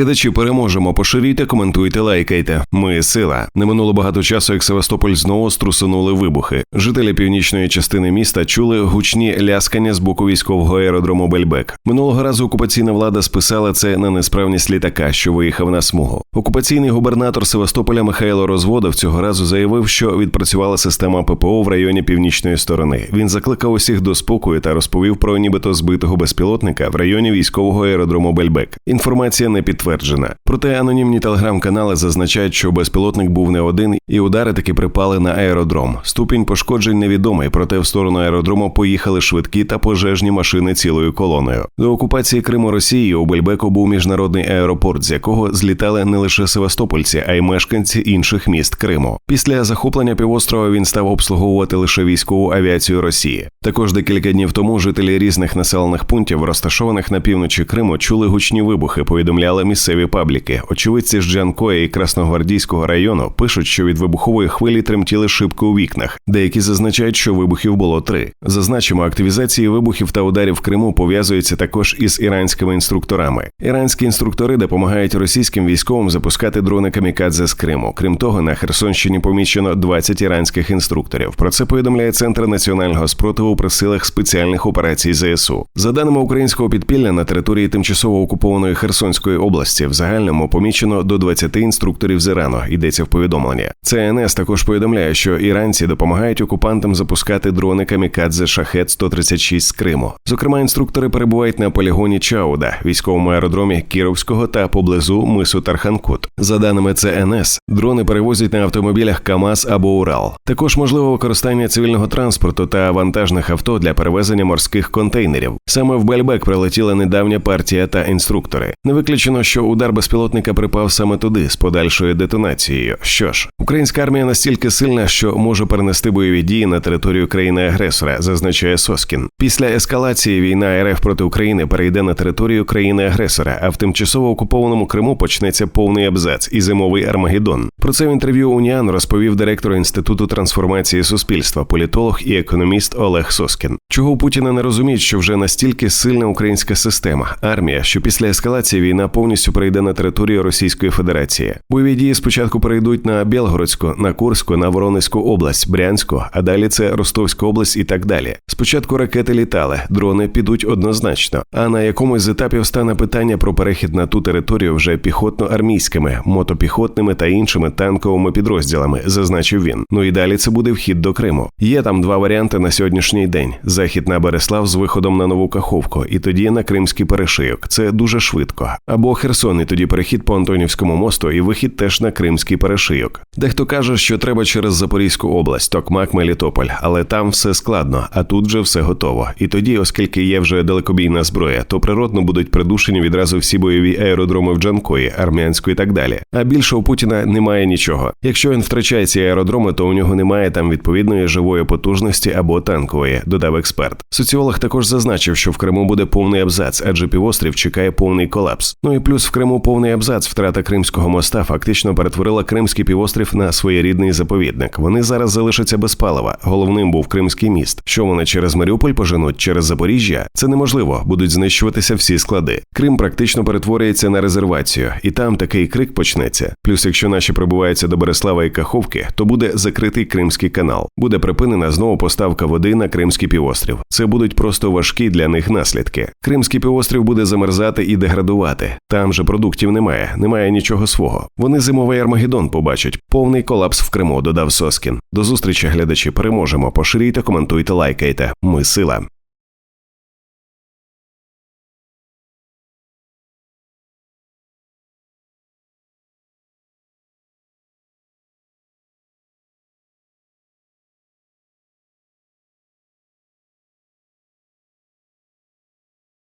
Глядачі переможемо. Поширюйте, коментуйте, лайкайте. Ми сила. Не минуло багато часу, як Севастополь знову струсунули вибухи. Жителі північної частини міста чули гучні ляскання з боку військового аеродрому Бельбек. Минулого разу окупаційна влада списала це на несправність літака, що виїхав на смугу. Окупаційний губернатор Севастополя Михайло Розводов цього разу заявив, що відпрацювала система ППО в районі північної сторони. Він закликав усіх до спокою та розповів про нібито збитого безпілотника в районі військового аеродрому Бельбек. Інформація не підтверджена. Проте анонімні телеграм-канали зазначають, що безпілотник був не один, і удари таки припали на аеродром. Ступінь пошкоджень невідомий, проте в сторону аеродрому поїхали швидкі та пожежні машини цілою колоною. До окупації Криму Росією у Бельбеку був міжнародний аеропорт, з якого злітали не лише Севастопольці, а й мешканці інших міст Криму. Після захоплення півострова він став обслуговувати лише військову авіацію Росії. Також декілька днів тому жителі різних населених пунктів, розташованих на півночі Криму, чули гучні вибухи. Повідомляли місцеві пабліки. Очевидці з Джанкоя і Красногвардійського району пишуть, що від вибухової хвилі тремтіли шибки у вікнах. Деякі зазначають, що вибухів було три. Зазначимо, активізації вибухів та ударів в Криму пов'язуються також із іранськими інструкторами. Іранські інструктори допомагають російським військовим запускати дрони камікадзе з Криму. Крім того, на Херсонщині помічено 20 іранських інструкторів. Про це повідомляє Центр національного спротиву при силах спеціальних операцій ЗСУ. За даними українського підпілля, на території тимчасово окупованої Херсонської області в загальному помічено до 20 інструкторів з Ірану. Йдеться в повідомленні. ЦНС також повідомляє, що іранці допомагають окупантам запускати дрони камікадзе шахет 136 з Криму. Зокрема, інструктори перебувають на полігоні Чауда, військовому аеродромі Кіровського та поблизу мису Тарханкут. За даними ЦНС, дрони перевозять на автомобілях КАМАЗ або Урал. Також можливо використання цивільного транспорту та вантажних авто для перевезення морських контейнерів. Саме в Бельбек прилетіла недавня партія та інструктори. Не виключено, що удар безпілотника припав саме туди з подальшою детонацією. Що ж, українська армія настільки сильна, що може перенести бойові дії на територію країни-агресора, зазначає Соскін. Після ескалації війна РФ проти України перейде на територію країни-агресора, а в тимчасово окупованому Криму почнеться повний абзац і зимовий Армагеддон. Про це в інтерв'ю Уніан розповів директор інституту трансформації суспільства, політолог і економіст Олег Соскін. Чого Путіна не розуміють, що вже настільки сильна українська система, армія, що після ескалації війна повністю перейде на територію Російської Федерації. Бойові дії спочатку перейдуть на Білгородську, на Курську, на Воронезьку область, Брянську, а далі це Ростовська область і так далі. Спочатку ракети літали, дрони підуть однозначно. А на якомусь з етапів стане питання про перехід на ту територію вже піхотно-армійськими, мотопіхотними та іншими танковими підрозділами, зазначив він. Ну і далі це буде вхід до Криму. Є там два варіанти на сьогоднішній день: захід на Береслав з виходом на нову Каховку, і тоді на Кримський перешийок. Це дуже швидко. Або Херсон, і тоді перехід по Антонівському мосту, і вихід теж на Кримський перешийок. Дехто каже, що треба через Запорізьку область, Токмак, Мелітополь, але там все складно, а тут вже все готово. І тоді, оскільки є вже далекобійна зброя, то природно будуть придушені відразу всі бойові аеродроми в Джанкої, Армянську і так далі. А більше у Путіна немає нічого. Якщо він втрачає ці аеродроми, то у нього немає там відповідної живої потужності або танкової, додав експерт. Соціолог також зазначив, що в Криму буде повний абзац, адже півострів чекає повний колапс. Ну і плюс в Криму повний абзац. Втрата Кримського моста фактично перетворила Кримський півострів на своєрідний заповідник. Вони зараз залишаться без палива. Головним був Кримський міст. Що вони через Маріуполь поженуть, через Запоріжжя? Це неможливо. Будуть знищуватися всі склади. Крим практично перетворюється на резервацію, і там такий крик почнеться. Плюс, якщо наші прибуваються до Береслава і Каховки, то буде закритий Кримський канал. Буде припинена знову поставка води на Кримський півострів. Це будуть просто важкі для них наслідки. Кримський півострів буде замерзати і деградувати. Там же продуктів немає, немає нічого свого. Вони зимовий Армагеддон побачать. Повний колапс в Криму, додав Соскін. До зустрічі, глядачі, переможемо. Поширюйте, коментуйте, лайкайте. Ми сила.